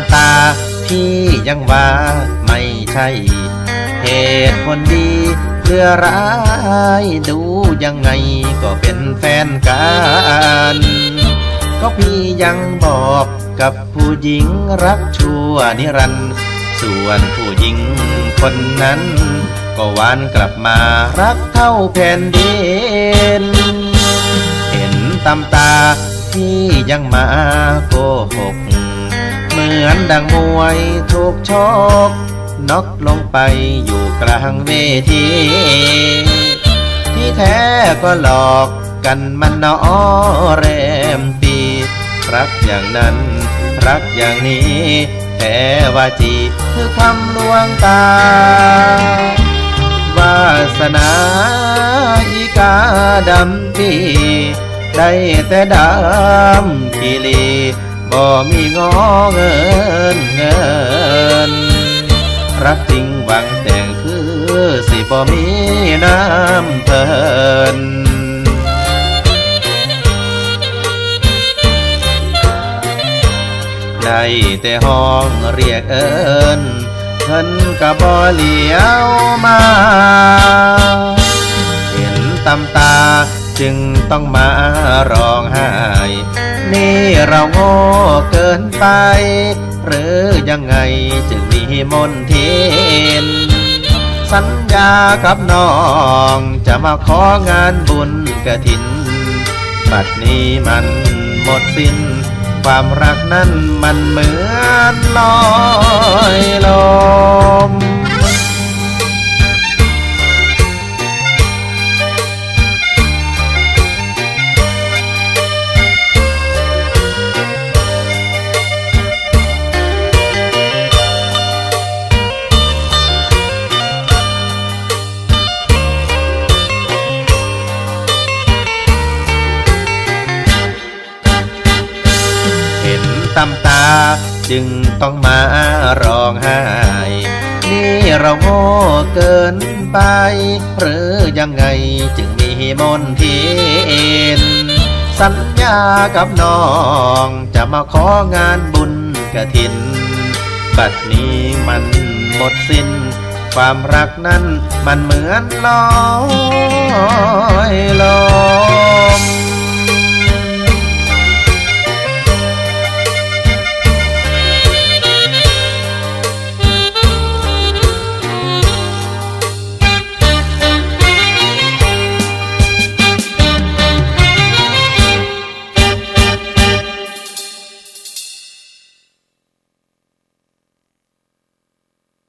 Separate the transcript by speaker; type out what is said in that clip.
Speaker 1: ำตา พี่ยังว่าไม่ใช่ เหตุผลดีเพื่อร้ายดูยังไงก็เป็นแฟนกัน ก็พี่ยังบอกกับผู้หญิงรักชั่วนิรันดร์ส่วนผู้หญิงคนนั้น ก็วานกลับมารักเท่าแผ่นดินเห็นตำตาที่ยังมาโกหก มือนดังมวยถูกชกน็อกลงไปอยู่กลางเวที ที่แท้ก็หลอกกันมันนอแรมปีรักอย่างนั้น รักอย่างนี้แท้ว่าจีคือคำลวงตาวาสนาอีกาดำปีได้แต่ดำกิลี บ่มีงอเงินเงิน รักจริงหวังแต่งคือสิบ่มีน้ำเพินได้แต่ห้องเรียกเอิญเพิ่นก็บ่เหลียวมา เห็นตำตา จึงต้องมาร้องไห้ นี่เราโง่เกินไป หรือยังไงจึงมีมนทินสัญญากับน้องจะมาของานบุญกระถิน บัดนี้มันหมดสิ้น ความรักนั้นมันเหมือนลอยำตา จึงต้องมาร้องไห้ นี่เราโง่เกินไป หรือยังไงจึงมีมนทินสัญญากับน้อง จะมาของานบุญกระถิน บัดนี้มันหมดสิ้น ความรักนั้นมันเหมือนลอยลม